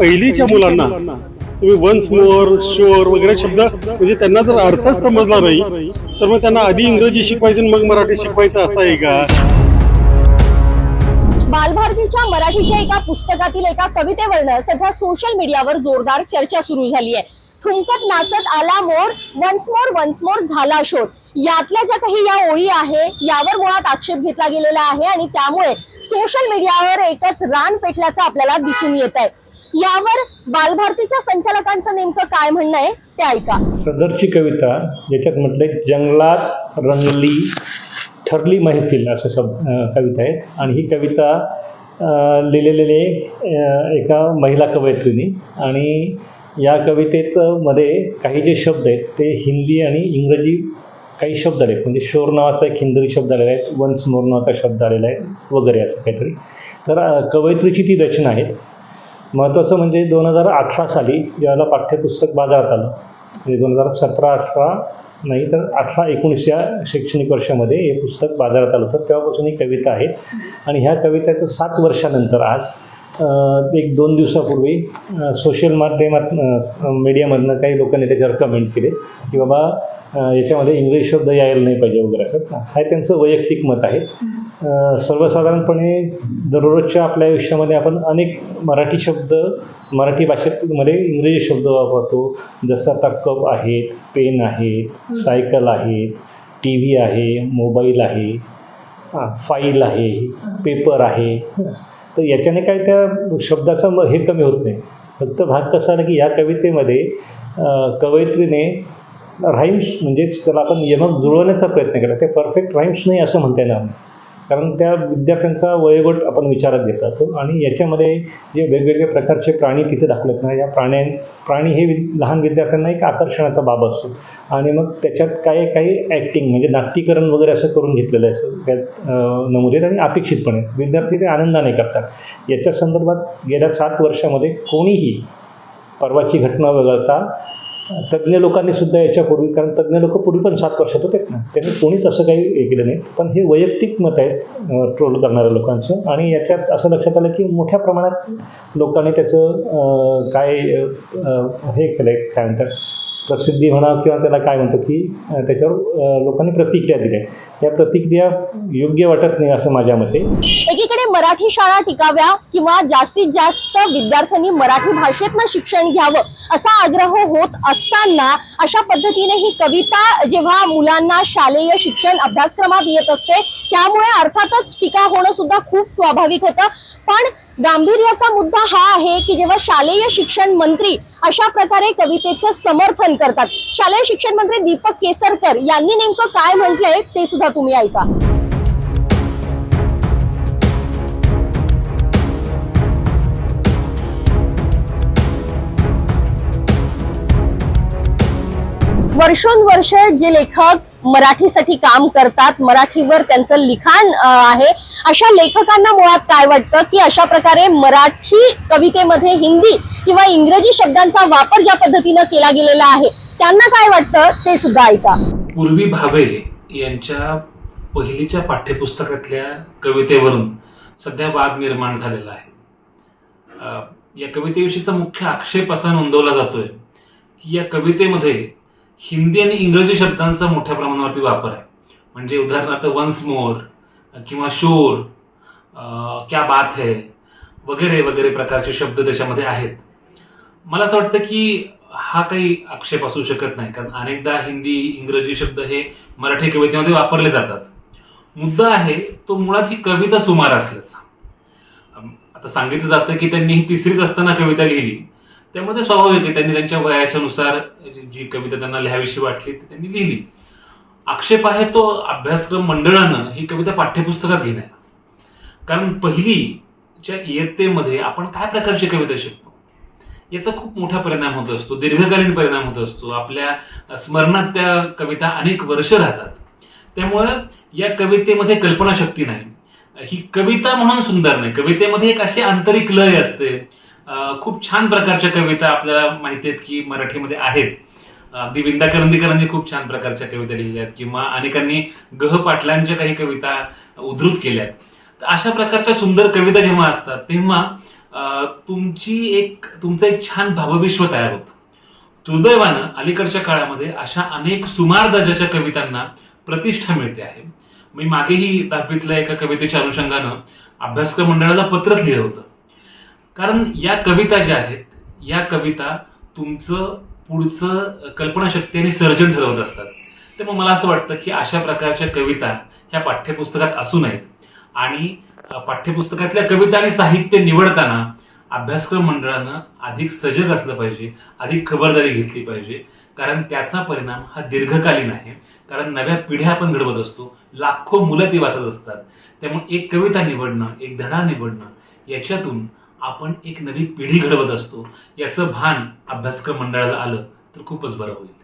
पहिलीच्या मुलांना तुम्ही वन्स मोर शोर वगैरे शब्द म्हणजे त्यांना जर अर्थच समजला नाही तर मग त्यांना आधी इंग्रजी शिकवायचं मग मराठी शिकवायचं असं आहे का? बालभारतीच्या मराठीच्या एका पुस्तकातील एका कवितेवरनं सध्या सोशल मीडियावर जोरदार चर्चा सुरू झाली आहे. ठुमकत नाचत आला more once more once more झाला शोर यातल्या ज्या काही या ओळी आहे यावर मुळात आक्षेप घेतला गेलेला आहे आणि त्यामुळे सोशल मीडियावर एकच रान पेटल्याचं आपल्याला दिसून येत आहे यावर बालभारतीच्या संचालकांचं नेमकं काय म्हणणं आहे ते ऐका. सदरची कविता ज्याच्यात म्हटलंय जंगलात रंगली ठरली मैफिल असं शब्द कविता आहे. आणि ही कविता अं, लिहिलेली एका महिला कवयित्रीने. आणि या कवितेत मध्ये काही जे शब्द आहेत ते हिंदी आणि इंग्रजी काही शब्द आले आहेत म्हणजे शोर नावाचा एक हिंदी शब्द आलेला आहे वन्स मोर नावाचा शब्द आलेला आहे वगैरे असं काहीतरी. तर कवयित्रीची ती रचना आहे महत्त्वाचं म्हणजे दोन हजार अठरा साली ज्यावेळेला पाठ्यपुस्तक बाजारात आलं म्हणजे दोन हजार सतरा अठरा नाही तर अठरा एकोणीस या शैक्षणिक वर्षामध्ये हे पुस्तक बाजारात आलं होतं. तेव्हापासून ही कविता आहे. आणि ह्या कवितेचं सात वर्षानंतर आज एक दोन दिवसापूर्वी सोशल माध्यमात मीडियामधनं काही लोकांनी त्याच्यावर कमेंट केले की बाबा याच्यामध्ये इंग्लिश शब्द यायला नाही पाहिजे वगैरे असं. हा त्यांचं वैयक्तिक मत आहे. सर्वसाधारणपणे दररोजच्या आपल्या आयुष्यामध्ये आपण अनेक मराठी शब्द मराठी भाषेत मध्ये इंग्रजी शब्द वापरतो. जसं आता कप आहेत पेन आहेत सायकल आहेत टी व्ही आहे मोबाईल आहे हां फाईल आहे पेपर आहे. तर याच्याने काय त्या शब्दाचा हे कमी होत नाही. फक्त भाग कसा आला की या कवितेमध्ये कवयित्रीने राईम्स म्हणजेच त्याला आपण यमक जुळवण्याचा प्रयत्न केला. ते परफेक्ट राईम्स नाही असं म्हणता येणार. नाही कारण त्या विद्यार्थ्यांचा वयोगट आपण विचारात घेत जातो आणि याच्यामध्ये जे वेगवेगळे प्रकारचे प्राणी तिथे दाखवत ना या प्राण्या प्राणी हे लहान विद्यार्थ्यांना एक आकर्षणाचा बाब असतो. आणि मग त्याच्यात काही काही ॲक्टिंग म्हणजे नाट्यकरण वगैरे असं करून घेतलेलं आहे असं त्यात अं, आणि अपेक्षितपणे. विद्यार्थी ते आनंदाने करतात. याच्या संदर्भात गेल्या सात वर्षामध्ये कोणीही परवाची घटना वगळता तज्ज्ञ लोकांनी सुद्धा याच्यापूर्वी कारण तज्ज्ञ लोक पूर्वी पण सात वर्षात होते. ना त्यांनी कोणीच असं काही हे केलं नाही. पण हे वैयक्तिक मत आहे ट्रोल करणाऱ्या लोकांचं. आणि याच्यात असं लक्षात आलं की मोठ्या प्रमाणात लोकांनी त्याचं काय हे केलं आहे काय म्हणतात? प्रसिद्धी म्हणा किंवा त्याला काय म्हणतो की त्याच्यावर लोकांनी प्रतिक्रिया दिल्या या प्रतिक्रिया योग्य वाटत नाही असं माझ्या मते. एकीकडे मराठी शाळा टिकाव्या किंवा जास्तीत जास्त विद्यार्थ्यांनी मराठी भाषेतनं शिक्षण घ्यावं असा आग्रह होत असताना अशा पद्धतीने ही कविता जेव्हा मुलांना शालेय शिक्षण अभ्यासक्रमात येत असते त्यामुळे अर्थातच टीका होणं सुद्धा खूप स्वाभाविक होतं. पण गांभीर्याचा मुद्दा हा आहे की जेव्हा शालेय शिक्षण मंत्री अशा प्रकारे कवितेचं समर्थन करतात. शालेय शिक्षण मंत्री दीपक केसरकर यांनी नेमकं काय म्हटलंय ते सुद्धा तुम्ही ऐका. वर्षोनवर्ष जे लेखक मराठीसाठी काम करतात मराठीवर त्यांचं लिखाण आहे. अशा लेखकांना मुळात काय वाटतं की अशा प्रकारे मराठी कवितेमध्ये हिंदी किंवा इंग्रजी शब्दांचा वापर ज्या पद्धतीनं केला गेलेला आहे त्यांना काय वाटतं ते सुद्धा ऐका. पूर्वी भावे यांच्या पहिलीच्या पाठ्यपुस्तकातल्या कवितेवरून सध्या वाद निर्माण झालेला आहे. या कवितेविषयीचा मुख्य आक्षेप असा नोंदवला जातोय की या कवितेमध्ये हिंदी आणि इंग्रजी शब्दांचा मोठ्या प्रमाणावरती वापर आहे. म्हणजे उदाहरणार्थ वन्स मोर किंवा शोर क्या बात है वगैरे वगैरे प्रकारचे शब्द त्याच्यामध्ये आहेत. मला असं वाटतं की हा काही आक्षेप असू शकत नाही कारण अनेकदा हिंदी इंग्रजी शब्द हे मराठी कवितेमध्ये वापरले जातात. मुद्दा आहे तो मुळात ही कविता सुमार असल्याचा आता सांगितलं जातं की त्यांनी ही तिसरीत असताना कविता लिहिली. त्यामध्ये स्वाभाविक आहे त्यांनी त्यांच्या वयाच्या नुसार जी कविता त्यांना लिहावीशी वाटली ती त्यांनी लिहिली. आक्षेप आहे तो अभ्यासक्रम मंडळानं ही कविता पाठ्यपुस्तकात घेण्या कारण पहिलीच्या इयत्तेमध्ये आपण काय प्रकारची कविता शिकतो? याचा खूप मोठा परिणाम होत असतो. दीर्घकालीन परिणाम होत असतो. आपल्या स्मरणात त्या कविता अनेक वर्ष राहतात. त्यामुळं या कवितेमध्ये कल्पनाशक्ती नाही. ही कविता म्हणून सुंदर नाही. कवितेमध्ये एक अशी आंतरिक लय असते खूप छान प्रकारच्या कविता आपल्याला माहिती आहेत की मराठीमध्ये आहेत. अगदी विंदा करंदीकरांनी खूप छान प्रकारच्या कविता लिहिल्या आहेत किंवा अनेकांनी गह पाटलांच्या काही कविता उद्धृत केल्यात तर अशा प्रकारच्या सुंदर कविता जेव्हा असतात तेव्हा तुमची एक तुमचं एक छान भावविश्व तयार होतं. दुर्दैवानं अलीकडच्या काळामध्ये अशा अनेक सुमार दर्जाच्या कवितांना प्रतिष्ठा मिळते आहे. मी मागेही दहावीतल्या एका कवितेच्या अनुषंगानं अभ्यासक्रम मंडळाला पत्रच लिहिलं होतं. कारण या कविता ज्या आहेत या कविता तुमचं पुढचं कल्पनाशक्ती आणि सर्जन ठरवत असतात. त्यामुळे मला असं वाटतं की अशा प्रकारच्या कविता ह्या पाठ्यपुस्तकात असू नयेत. आणि पाठ्यपुस्तकातल्या कविता आणि साहित्य निवडताना अभ्यासक्रम मंडळानं अधिक सजग असलं पाहिजे अधिक खबरदारी घेतली पाहिजे. कारण त्याचा परिणाम हा दीर्घकालीन आहे. कारण नव्या पिढ्या आपण घडवत असतो. लाखो मुलं ती वाचत असतात. त्यामुळे एक कविता निवडणं एक धडा निवडणं याच्यातून आपण एक नवी पिढी घडवत असतो. याचं भान अभ्यासक्रम मंडळाला आलं तर खूपच बरं होईल.